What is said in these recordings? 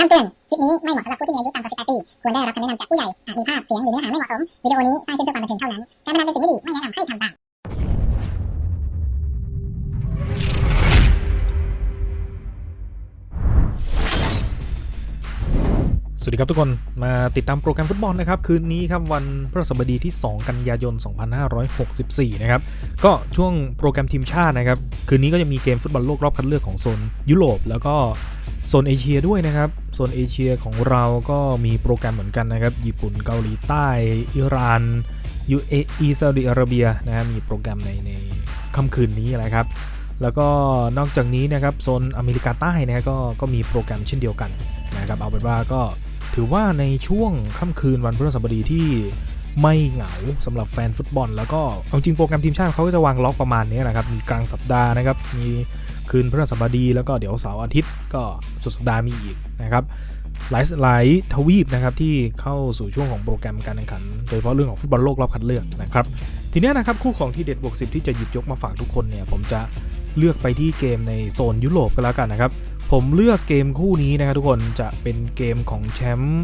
คำเตือน คลิปนี้ไม่เหมาะสำหรับผู้ที่มีอายุต่ำกว่า 18 ปี ควรได้รับคำแนะนำจากผู้ใหญ่ อาจมีภาพ เสียง หรือเนื้อหาไม่เหมาะสม วิดีโอนี้สร้างขึ้นเพื่อความบันเทิงเท่านั้น การพนันเป็นสิ่งไม่ดี ไม่แนะนำให้ทำตาม สวัสดีครับทุกคน มาติดตามโปรแกรมฟุตบอลนะครับ คืนนี้ครับวันพฤหัสบดีที่ 2 กันยายน 2564 นะครับ ก็ช่วงโปรแกรมทีมชาตินะครับ คืนนี้ก็จะมีเกมฟุตบอลโลกรอบคัดเลือกของโซนยุโรป แล้วก็ โซนเอเชียด้วยนะครับ โซนเอเชียของเราก็มีโปรแกรมเหมือนกันนะครับ ญี่ปุ่นเกาหลีใต้ อิหร่าน UAE ซาอุดิอาระเบียนะครับมีโปรแกรมในในค่ำคืนนี้อะไรครับ แล้วก็นอกจากนี้นะครับโซนอเมริกาใต้นะก็ก็มีโปรแกรมเช่นเดียวกันนะครับเอาเป็นว่าก็ถือว่าในช่วงค่ำคืนวันพฤหัสบดีที่ไม่เหงาสำหรับแฟนฟุตบอล แล้วก็เอาจริงโปรแกรมทีมชาติเขาก็จะวางล็อกประมาณนี้นะครับ มีกลางสัปดาห์นะครับ มี คืนพฤหัสบดีแล้วก็เดี๋ยวเสาร์อาทิตย์ก็สุดสัปดาห์มีอีกนะครับหลายหลายทวีปนะครับที่เข้าสู่ช่วงของโปรแกรมการแข่งขัน โดยเฉพาะเรื่องของฟุตบอลโลกรอบคัดเลือกนะครับทีนี้นะครับคู่ของที่เด็ดบวกสิที่จะหยิบยกมาฝากทุกคนเนี่ยผมจะเลือกไปที่เกมในโซนยุโรปก็แล้วกันนะครับผมเลือกเกมคู่นี้นะครับทุกคนจะเป็นเกมของแชมป์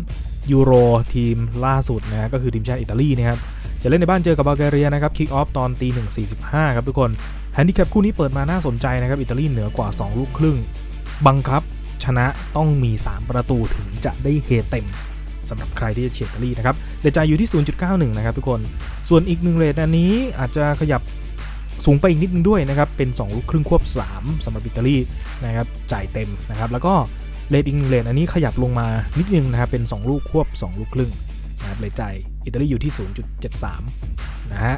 ยูโรทีมล่าสุดนะฮะก็คือทีมชาติอิตาลีนะครับ จะเล่นในบ้านเจอกับบัลแกเรียนะครับคิกออฟตอนตีหนึ่งสี่สิบห้าครับทุกคนแฮนดิแคปคู่นี้เปิดมาน่าสนใจนะครับอิตาลีเหนือกว่า 2 ลูกครึ่ง บังคับชนะต้องมี 3 ประตูถึงจะได้เฮเต็มสำหรับใครที่จะเชียร์อิตาลีนะครับเดจายอยู่ที่ 0.91 นะครับทุกคน ส่วนอีกหนึ่งเลทอันนี้อาจจะขยับสูงไปอีกนิดนึงด้วยนะครับ เป็น 2 ลูกครึ่งควบ 3สำหรับอิตาลีนะครับ จ่ายเต็มนะครับ แล้วก็เลทอีกหนึ่งเลทอันนี้ขยับลงมานิดนึงนะครับ เป็น 2 ลูกควบ 2 ลูกครึ่ง นะครับเลทจ่ายอิตาลีอยู่ที่ 0.73 นะฮะ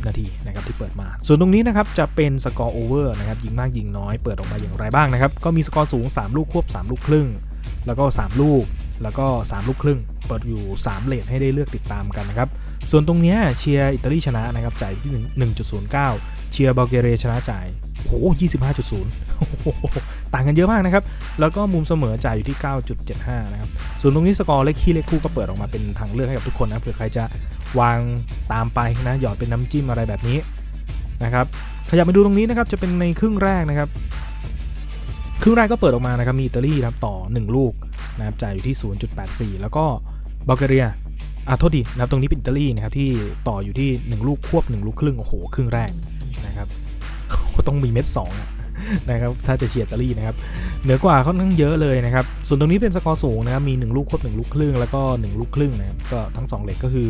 90 นาทีนะครับที่เปิดมา ส่วนตรงนี้นะครับจะเป็นสกอร์โอเวอร์นะครับยิงมากยิงน้อยเปิดออกมาอย่างไรบ้างนะครับ ก็มีสกอร์สูง 3 ลูกควบ 3 ลูกครึ่ง แล้วก็ 3 ลูก แล้วก็ 3 ลูกครึ่ง เปิดอยู่ 3 เลทให้ได้เลือกติดตามกันนะครับ ส่วนตรงเนี้ยเชียร์อิตาลีชนะนะครับจ่ายที่ 1.09 เชียร์บัลแกเรียชนะจ่ายโอ้โห25.0 ต่างกันเยอะมากนะครับ แล้วก็มุมเสมอจ่ายอยู่ที่ 9.75 นะครับ ส่วนตรงนี้สกอร์เลขคี่เลขคู่ก็เปิดออกมาเป็นทางเลือกให้กับทุกคนนะเผื่อใครจะวางตามไปนะหยอดเป็นน้ำจิ้มอะไรแบบนี้นะครับขยับมาดูตรงนี้นะครับจะเป็นในครึ่งแรกนะครับ ครึ่งแรกก็เปิดออกมานะครับมีอิตาลีนะครับต่อ 1 ลูกนะครับจ่ายอยู่ที่ 0.84 แล้วก็บัลแกเรียอะโทษดีนะครับตรงนี้เป็นอิตาลีนะครับที่ต่ออยู่ที่ 1 ลูกควบ 1 ลูกครึ่งโอ้โหครึ่งแรกนะครับต้องมีเม็ดสองนะครับถ้าจะเชียร์อิตาลีนะครับเหนือกว่าค่อนข้างเยอะเลยนะครับส่วนตรงนี้เป็นสกอร์สูงนะครับมี 1 ลูกควบ 1 ลูกครึ่งแล้วก็ 1 ลูกครึ่งนะครับก็ทั้ง 2เลกก็คือ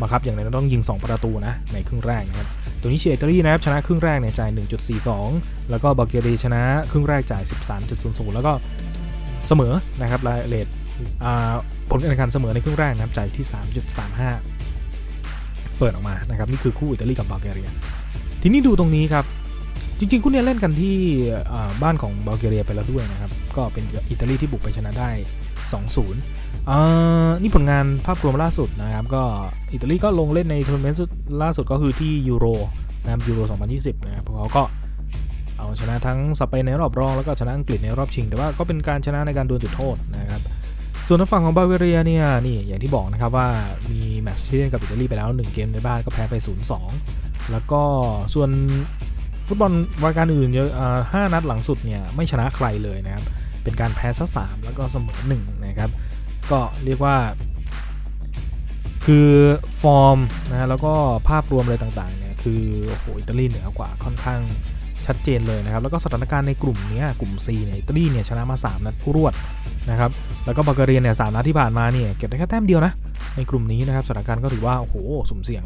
บังคับอย่างไรต้องยิง 2 ประตูนะในครึ่งแรกนะครับ ตัวนี้เชียร์อิตาลีนะครับชนะครึ่งแรกเนี่ยจ่าย 1.42 แล้วก็บัลแกเรียชนะครึ่งแรกจ่าย 13.00 แล้วก็เสมอนะครับรายเลทผลการแข่งขันเสมอในครึ่งแรกนะครับจ่ายที่ 3.35 เปิดออกมานะครับนี่คือคู่อิตาลีกับบัลแกเรีย ทีนี้ดูตรงนี้ครับจริงๆคู่เนี้ยเล่นกันที่บ้านของบัลแกเรียไปแล้วด้วยนะครับ ก็เป็นอิตาลีที่บุกไปชนะได้ 2-0อ่านี่ผลงานภาพรวมล่าสุดนะครับ ก็อิตาลีก็ลงเล่นในทัวร์นาเมนต์ล่าสุดก็คือที่ยูโรนะครับยูโร 2020 นะครับพวกเขาก็เอาชนะทั้งสเปนในรอบรองแล้วก็ชนะอังกฤษในรอบชิง แต่ว่าก็เป็นการชนะในการดวลจุดโทษนะครับ ส่วนทางฝั่งของบัลแกเรียเนี่ยนี่อย่างที่บอกนะครับว่ามีแมตช์ที่เล่นกับอิตาลีไปแล้ว 1 เกมในบ้านก็แพ้ไป 0-2 แล้วก็ส่วนฟุตบอลรายการอื่นเยอะอ่าห้านัดหลังสุดเนี่ยไม่ชนะใครเลยนะครับ เป็นการแพ้ซะสามแล้วก็เสมอหนึ่งนะครับ ก็เรียกว่า คือฟอร์มนะฮะแล้วก็ภาพรวมอะไรต่างๆเนี่ยคือโอ้โหอิตาลีเหนือกว่าค่อนข้างชัดเจนเลยนะครับ แล้วก็สถานการณ์ในกลุ่มเนี้ยกลุ่ม C เนี่ยอิตาลีเนี่ยชนะมา 3 นัดรวดนะครับ แล้วก็บัลแกเรียเนี่ยสามนัดที่ผ่านมาเนี่ยเก็บได้แค่แต้มเดียวนะ ในกลุ่มนี้นะครับสถานการณ์ก็ถือว่า โอ้โหสุ่มเสี่ยง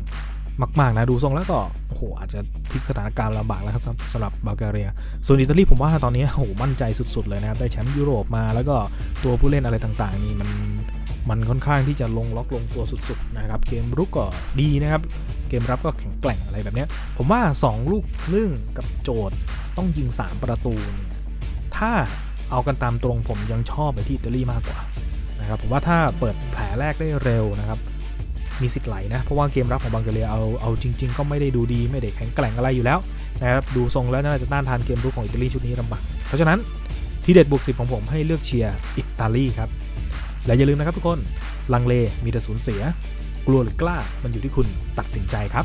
มาก ๆ นะ ดูทรงแล้วก็ โอ้โหอาจจะพลิกสถานการณ์ลำบากแล้วครับสำหรับบัลแกเรีย ส่วนอิตาลีผมว่าตอนนี้โอ้โหมั่นใจสุดๆเลยนะครับ ได้แชมป์ยุโรปมาแล้วก็ตัวผู้เล่นอะไรต่างๆ นี่มันมันค่อนข้างที่จะลงล็อกลงตัวสุดๆนะครับ เกมรุกก็ดีนะครับ เกมรับก็แข็งแกร่งอะไรแบบนี้ผมว่า 2 ลูกครึ่งกับโจทย์ต้องยิง 3 ประตูเนี่ยถ้าเอากันตามตรงผมยังชอบไปที่อิตาลีมากกว่านะครับผมว่าถ้าเปิดแผลแรกได้เร็วนะครับ มีสิทธิ์ไหลนะ เพราะว่าเกมรับของบังเกเรียเอาเอาจริง ๆ ก็ไม่ได้ดูดีไม่ได้แข็งแกร่งอะไรอยู่แล้วนะครับดูทรงแล้วน่าจะต้านทานเกมรุกของอิตาลีชุดนี้ลำบากเพราะฉะนั้นที่เด็ดบวกสิบของผมให้เลือกเชียร์อิตาลีครับและอย่าลืมนะครับทุกคนลังเลมีแต่สูญเสีย กลัวหรือกล้ามันอยู่ที่คุณตัดสินใจครับ